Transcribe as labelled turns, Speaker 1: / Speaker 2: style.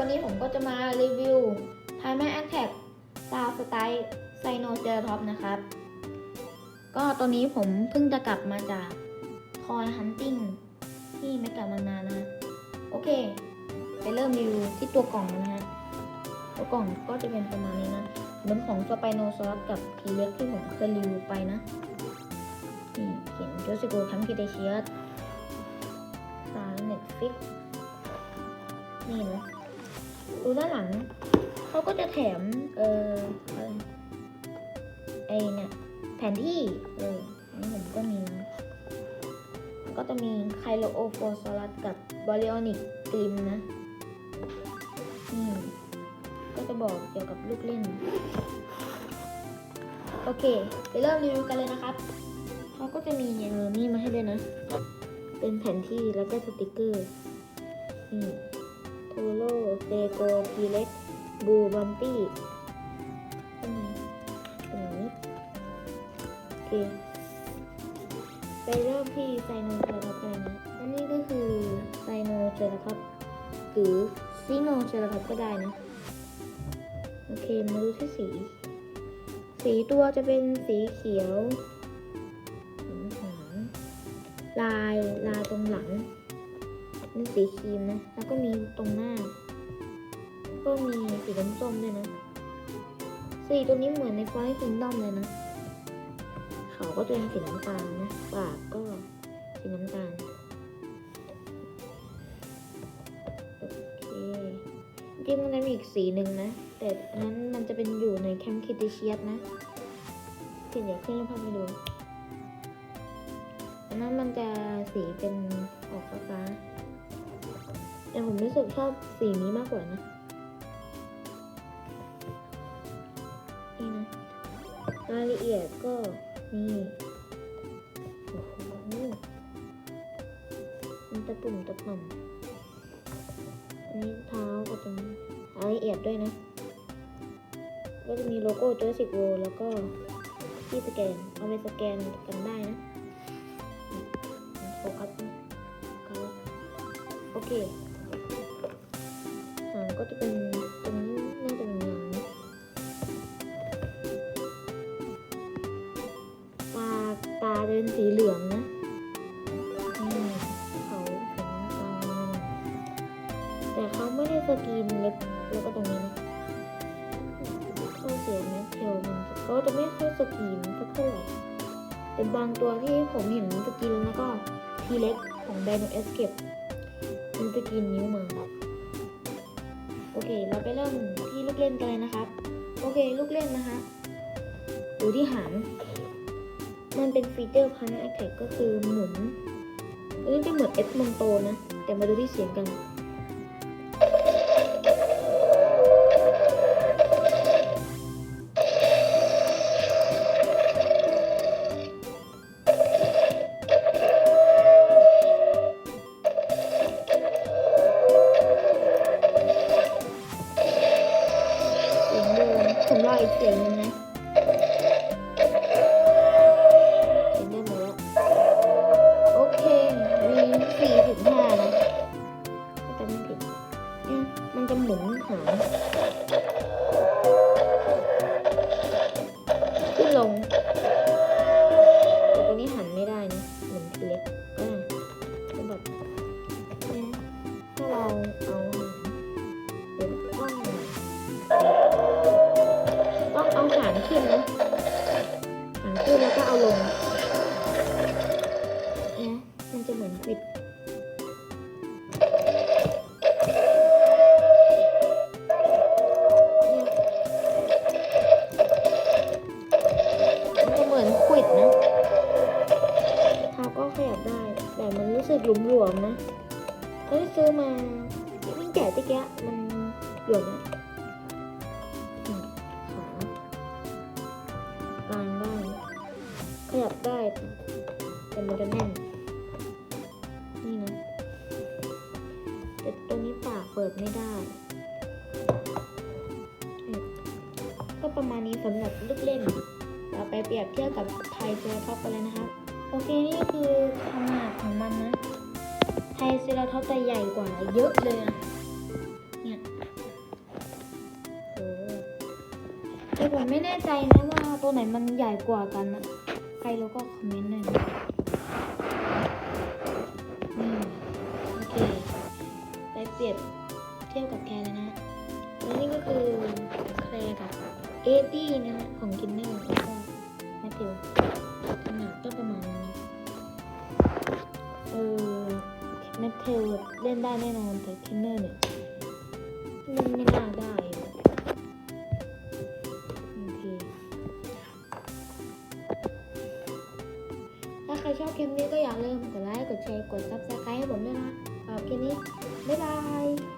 Speaker 1: วันนี้ผมก็จะมารีวิวพาแม่แอคแท็กซาวสไตล์ไซโนเจอท็อปนะครับ ก็ตอนนี้ผมเพิ่งจะกลับมาจากทอยฮันติ n งที่ไม่กลับมานานนะโอเค ไปเริ่มรีวิวที่ตัวกล่องนะฮะตัวกล่องก็จะเป็นประมาณนี้นะเหมือนของสไปโนซอสกับทีเล็กที่ผมเคยรีวิวไปนะนี่เขียนโจสิโกทัมพิเดเชียสสายเน็ตฟิกนี่นะ ดูด้านหลังเขาก็จะแถม เอออะไรไอเนี่ยแผนที่ เอออันนี้ผมก็มีก็จะมีไคลโอโฟซอรัสกับบอริออนิกกลิมนะนี่ก็จะบอกเกี่ยวกับลูกเล่น โอเค ไปเริ่มรีวิวกันเลยนะครับเขาก็จะมีเออนี่มาให้ด้วยนะ เป็นแผนที่แล้วก็สติกเกอร์นี่ โทโลเซโกพีเล็ก บูบัมปี้เป็นอย่างนี้โอเคไปเริ่มที่ไซโนเจอร์ครับกันนะอันนี้ก็คือไซโนเจอร์ครับหรือซีโนเจอร์ครับก็ได้นะ โอเค มาดูที่สี สีตัวจะเป็นสีเขียวหางลายลายตรงหลัง เป็นสีครีมนะ แล้วก็มีตรงหน้า ก็มีสีน้ำส้มด้วยนะ สีตัวนี้เหมือนในฟอยคิงดอมเลยนะ เขาก็จะเป็นสีน้ำตาลนะ ปากก็สีน้ำตาล โอเคจริงมันจะมีอีกสีหนึ่งนะ แต่อันนั้นมันจะเป็นอยู่ในแคมคิติเชียสนะเดี๋ยวขึ้นรูปภาพให้ดูอันนั้นมันจะสีเป็นออกฟ้า แต่ผมรู้สึกชอบสีนี้มากกว่านะนี่นะรายละเอียดก็นี่โอ้โหมันตะปุ่มตะป่ำอันนี้เท้าก็จะมีรายละเอียดด้วยนะ ก็จะมีโลโก้เจอสิกโวแล้วก็ที่สแกน เอาไปสแกนกันได้นะโฟกัสโอเค ก็จะเป็นตรงนี้น่าจะเป็นหางนตาตาจะเป็นสีเหลืองนะนี่เขาสีน้ำตาแต่เขาไม่ได้สกรีนเล็บแล้วก็ตรงนี้นะเข้าเสียงแมสเทลมันเขาจะไม่ค่อยสกรีนสักเท่าไหร่แต่บางตัวที่ผมเห็นสกรีนแล้วก็ทีเล็กของแบรนด์เอสเก็บมันสกรีนนิ้วมา โอเค เราไปเริ่มที่ลูกเล่นกันเลยนะครับ โอเค ลูกเล่นนะคะดูที่หางมันเป็นฟีเจอร์พันแอคแท็กก็คือหมุนอันนี้จะเหมือนเอฟมอนโตนะ แต่มาดูที่เสียงกัน ผมรออีกเสียงหนึงนะเสียงเดิมหมดแล้วโอเคมีสี่ถึงห้านะถ้าจำไม่ผิดเนี่ยมันจะหมุนหางขึ้นลงแต่ตัวนี้หันไม่ได้นะเหมือนทีเล็กก็แบบเนี่ยถ้าเราเอา หางขึ้นนะหางขึ้นแล้วก็เอาลงนะมันจะเหมือนปิดมันจะเหมือนขวิดนะท้าก็ขยับได้แต่มันรู้สึกหลวมๆนะตอนที่ซื้อมาวิ่งแกะตะเกียะมันหลวมนะ แต่มันจะแน่น นี่นะแต่ตัวนี้ปากเปิดไม่ได้ ก็ประมาณนี้สำหรับลูกเล่น เราไปเปรียบเทียบกับไทยเซอร์ท็อปกันเลยนะครับ โอเคนี่คือขนาดของมันนะ ไทยเซอร์ท็อปจะใหญ่กว่าเยอะเลยนะแต่ผมไม่แน่ใจนะว่าตัวไหนมันใหญ่กว่ากันนะใครแล้วก็คอมเมนต์หน่อยนะ เปรียบเทียบกับแคร์เลยนะแล้วนี่ก็คือแคร์กับเอตี้นะฮะของกินเนอร์แล้วก็แมทธิวขนาดก็ประมาณนี้เออแมทธิวเล่นได้แน่นอนแต่กินเนอร์เนี่ยมันไม่น่าได้อะโอเคถ้าใครชอบคลิปนี้ก็อย่าลืมกดไลค์ กดแชร์ กด subscribe ให้ผมด้วยนะสำหรับคลิปนี้ บ๊ายบาย